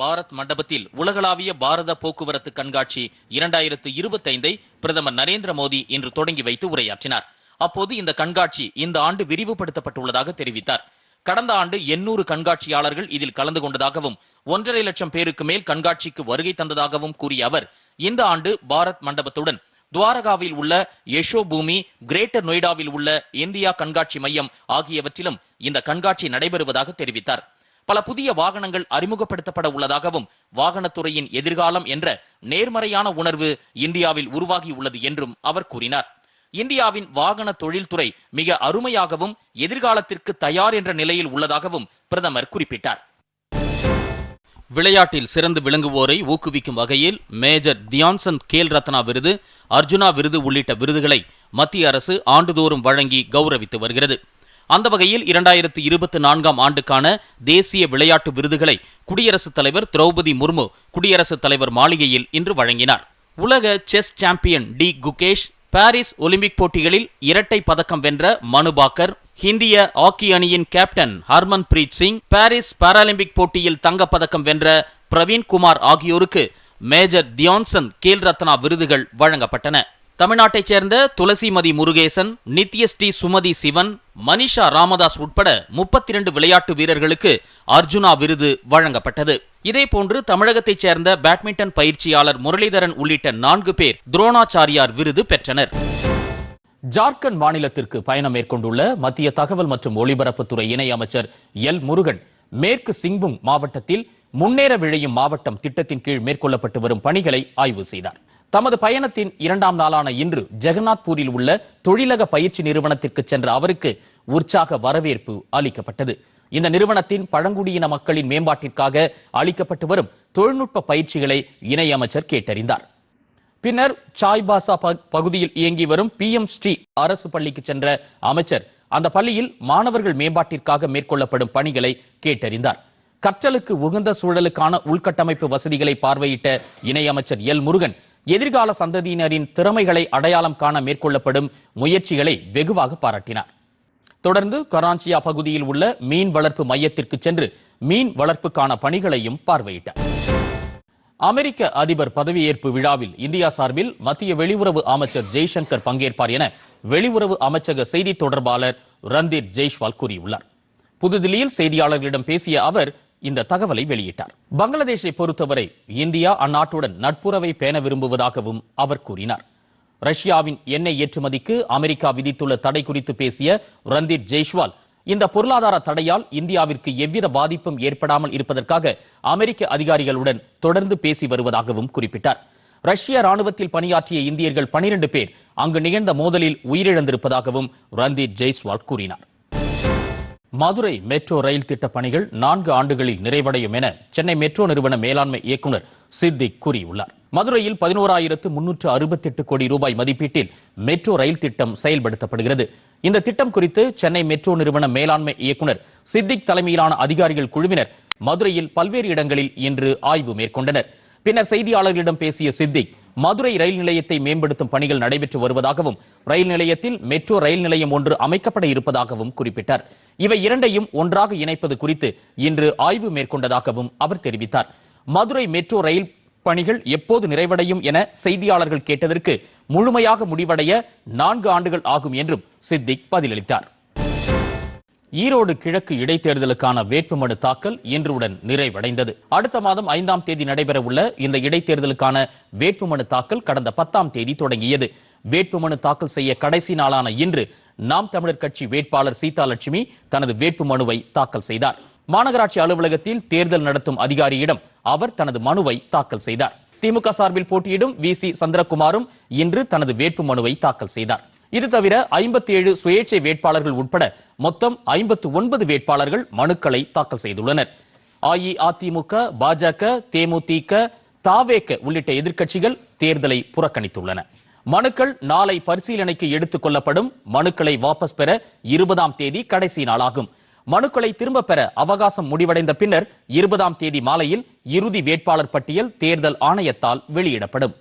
பாரத் மண்டபத்தில் உலகளாவிய பாரத போக்குவரத்து கண்காட்சி இரண்டாயிரத்து இருபத்தைந்தை பிரதமர் நரேந்திர மோடி இன்று தொடங்கி வைத்து உரையாற்றினார். அப்போது இந்த கண்காட்சி இந்த ஆண்டு விரிவுபடுத்தப்பட்டுள்ளதாக தெரிவித்தார். கடந்த ஆண்டு எண்ணூறு கண்காட்சியாளர்கள் இதில் கலந்து கொண்டதாகவும் ஒன்றரை லட்சம் பேருக்கு மேல் கண்காட்சிக்கு வருகை தந்ததாகவும் கூறிய அவர் இந்த ஆண்டு பாரத் மண்டபத்துடன் துவாரகாவில் உள்ள யஷோ பூமி கிரேட்டர் நொய்டாவில் உள்ள இந்தியா கண்காட்சி மையம் ஆகியவற்றிலும் இந்த கண்காட்சி நடைபெறுவதாக தெரிவித்தார். பல புதிய வாகனங்கள் அறிமுகப்படுத்தப்பட உள்ளதாகவும் வாகனத்துறையின் எதிர்காலம் என்ற நேர்மறையான உணர்வு இந்தியாவில் உருவாகி உள்ளது என்றும் அவர் கூறினார். இந்தியாவின் வாகன தொழில்துறை மிக அருமையாகவும் எதிர்காலத்திற்கு தயார் என்ற நிலையில் உள்ளதாகவும் பிரதமர் குறிப்பிட்டார். விளையாட்டில் சிறந்து விளங்குவோரை ஊக்குவிக்கும் வகையில் மேஜர் தியான்சந்த் கேல் ரத்னா விருது அர்ஜுனா விருது உள்ளிட்ட விருதுகளை மத்திய அரசு ஆண்டுதோறும் வழங்கி கௌரவித்து வருகிறது. அந்த வகையில் இரண்டாயிரத்து இருபத்தி நான்காம் ஆண்டுக்கான தேசிய விளையாட்டு விருதுகளை குடியரசுத் தலைவர் திரௌபதி முர்மு குடியரசுத் தலைவர் மாளிகையில் இன்று வழங்கினார். உலக chess champion D. Gukesh Paris Olympic போட்டிகளில் இரட்டை பதக்கம் வென்ற மனு பாக்கர் இந்திய ஹாக்கி அணியின் captain Harmanpreet Singh Paris Paralympic போட்டியில் தங்கப்பதக்கம் வென்ற பிரவீன் குமார் ஆகியோருக்கு மேஜர் தியான்சன் கேல் ரத்னா விருதுகள் வழங்கப்பட்டன. தமிழ்நாட்டைச் சேர்ந்த துளசிமதி முருகேசன் நித்யஸ்ரீ சுமதி சிவன் மனிஷா ராமதாஸ் உட்பட முப்பத்தி இரண்டு விளையாட்டு வீரர்களுக்கு அர்ஜுனா விருது வழங்கப்பட்டது. இதேபோன்று தமிழகத்தைச் சேர்ந்த பேட்மிண்டன் பயிற்சியாளர் முரளிதரன் உள்ளிட்ட நான்கு பேர் துரோணாச்சாரியார் விருது பெற்றனர். ஜார்க்கண்ட் மாநிலத்திற்கு பயணம் மேற்கொண்டுள்ள மத்திய தகவல் மற்றும் ஒலிபரப்புத்துறை இணை அமைச்சர் எல் முருகன் மேற்கு சிங்பும் மாவட்டத்தில் முன்னேற விழையும் மாவட்டம் திட்டத்தின் கீழ் மேற்கொள்ளப்பட்டு வரும் பணிகளை ஆய்வு செய்தார். தமது பயணத்தின் இரண்டாம் நாளான இன்று ஜெகநாத்பூரில் உள்ள தொழிலக பயிற்சி நிறுவனத்திற்கு சென்ற அவருக்கு உற்சாக வரவேற்பு அளிக்கப்பட்டது. இந்த நிறுவனத்தின் பழங்குடியின மக்களின் மேம்பாட்டிற்காக அளிக்கப்பட்டு வரும் தொழில்நுட்ப பயிற்சிகளை இணையமைச்சர் கேட்டறிந்தார். பின்னர் சாய்பாசா ப- பகுதியில் இயங்கி வரும் பி எம் ஸ்ரீ அரசு பள்ளிக்கு சென்ற அமைச்சர் அந்த பள்ளியில் மாணவர்கள் மேம்பாட்டிற்காக மேற்கொள்ளப்படும் பணிகளை கேட்டறிந்தார். கற்றலுக்கு உகந்த சூழலுக்கான உள்கட்டமைப்பு வசதிகளை பார்வையிட்ட இணையமைச்சர் எல் முருகன் எதிர்கால சந்ததியினரின் திறமைகளை அடையாளம் காண மேற்கொள்ளப்படும் முயற்சிகளை வெகுவாக பாராட்டினார். தொடர்ந்து கராஞ்சியா பகுதியில் உள்ள மீன் வளர்ப்பு மையத்திற்கு சென்று மீன் வளர்ப்புக்கான பணிகளையும் பார்வையிட்டார். அமெரிக்க அதிபர் பதவியேற்பு விழாவில் இந்தியா சார்பில் மத்திய வெளியுறவு அமைச்சர் ஜெய்சங்கர் பங்கேற்பார் என வெளியுறவு அமைச்சக செய்தி தொடர்பாளர் ரந்தீர் ஜெய்ஷ்வால் கூறியுள்ளார். புதுதில்லியில் செய்தியாளர்களிடம் பேசிய அவர் இந்த தகவலை வெளியிட்டார். பங்களாதேஷை பொறுத்தவரை இந்தியா அந்நாட்டுடன் நட்புறவை பேண விரும்புவதாகவும் அவர் கூறினார். ரஷ்யாவின் எண்ணெய் ஏற்றுமதிக்கு அமெரிக்கா விதித்துள்ள தடை குறித்து பேசிய ரந்தீப் ஜெய்ஷ்வால் இந்த பொருளாதார தடையால் இந்தியாவிற்கு எவ்வித பாதிப்பும் ஏற்படாமல் இருப்பதற்காக அமெரிக்க அதிகாரிகளுடன் தொடர்ந்து பேசி வருவதாகவும் குறிப்பிட்டார். ரஷ்ய ராணுவத்தில் பணியாற்றிய இந்தியர்கள் 12 பேர் அங்கு நிகழ்ந்த மோதலில் உயிரிழந்திருப்பதாகவும் ரந்தீப் ஜெய்ஸ்வால் கூறினார். மதுரை மெட்ரோ ரயில் திட்ட பணிகள் நான்கு ஆண்டுகளில் நிறைவடையும் என சென்னை மெட்ரோ நிறுவன மேலாண்மை இயக்குனர் சித்திக் கூறியுள்ளார். மதுரையில் பதினோராயிரத்து முன்னூற்று அறுபத்தெட்டு கோடி ரூபாய் மதிப்பீட்டில் மெட்ரோ ரயில் திட்டம் செயல்படுத்தப்படுகிறது. இந்த திட்டம் குறித்து சென்னை மெட்ரோ நிறுவன மேலாண்மை இயக்குனர் சித்திக் தலைமையிலான அதிகாரிகள் குழுவினர் மதுரையில் பல்வேறு இடங்களில் இன்று ஆய்வு மேற்கொண்டனர். பின்னர் செய்தியாளர்களிடம் பேசிய சித்திக் மதுரை ரயில் நிலையத்தை மேம்படுத்தும் பணிகள் நடைபெற்று வருவதாகவும் ரயில் நிலையத்தில் மெட்ரோ ரயில் நிலையம் ஒன்று அமைக்கப்பட இருப்பதாகவும் குறிப்பிட்டார். இவை இரண்டையும் ஒன்றாக இணைப்பது குறித்து இன்று ஆய்வு மேற்கொண்டதாகவும் அவர் தெரிவித்தார். மதுரை மெட்ரோ ரயில் பணிகள் எப்போது நிறைவடையும் என செய்தியாளர்கள் கேட்டதற்கு முழுமையாக முடிவடைய நான்கு ஆண்டுகள் ஆகும் என்றும் சித்திக் பதிலளித்தார். ஈரோடு கிழக்கு இடைத்தேர்தலுக்கான வேட்புமனு தாக்கல் இன்றுடன் நிறைவடைந்தது. அடுத்த மாதம் ஐந்தாம் தேதி நடைபெற உள்ள இந்த இடைத்தேர்தலுக்கான வேட்புமனு தாக்கல் கடந்த பத்தாம் தேதி தொடங்கியது. வேட்புமனு தாக்கல் செய்ய கடைசி நாளான இன்று நாம் தமிழர் கட்சி வேட்பாளர் சீதாலட்சுமி தனது வேட்புமனுவை தாக்கல் செய்தார். மாநகராட்சி அலுவலகத்தில் தேர்தல் நடத்தும் அதிகாரியிடம் அவர் தனது மனுவை தாக்கல் செய்தார். திமுக சார்பில் போட்டியிடும் வி சி சந்திரகுமாரும் இன்று தனது வேட்புமனுவை தாக்கல் செய்தார். இது தவிர ஐம்பத்தி ஏழு சுயேட்சை வேட்பாளர்கள் உட்பட மொத்தம் ஐம்பத்து ஒன்பது வேட்பாளர்கள் மனுக்களை தாக்கல் செய்துள்ளனர். அஇஅதிமுக பாஜக தேமுதிக தாவேக்க உள்ளிட்ட எதிர்க்கட்சிகள் தேர்தலை புறக்கணித்துள்ளன. மனுக்கள் நாளை பரிசீலனைக்கு எடுத்துக் கொள்ளப்படும். மனுக்களை வாபஸ் பெற இருபதாம் தேதி கடைசி நாளாகும். மனுக்களை திரும்ப பெற அவகாசம் முடிவடைந்த பின்னர் இருபதாம் தேதி மாலையில் இறுதி வேட்பாளர் பட்டியல் தேர்தல் ஆணையத்தால் வெளியிடப்படும்.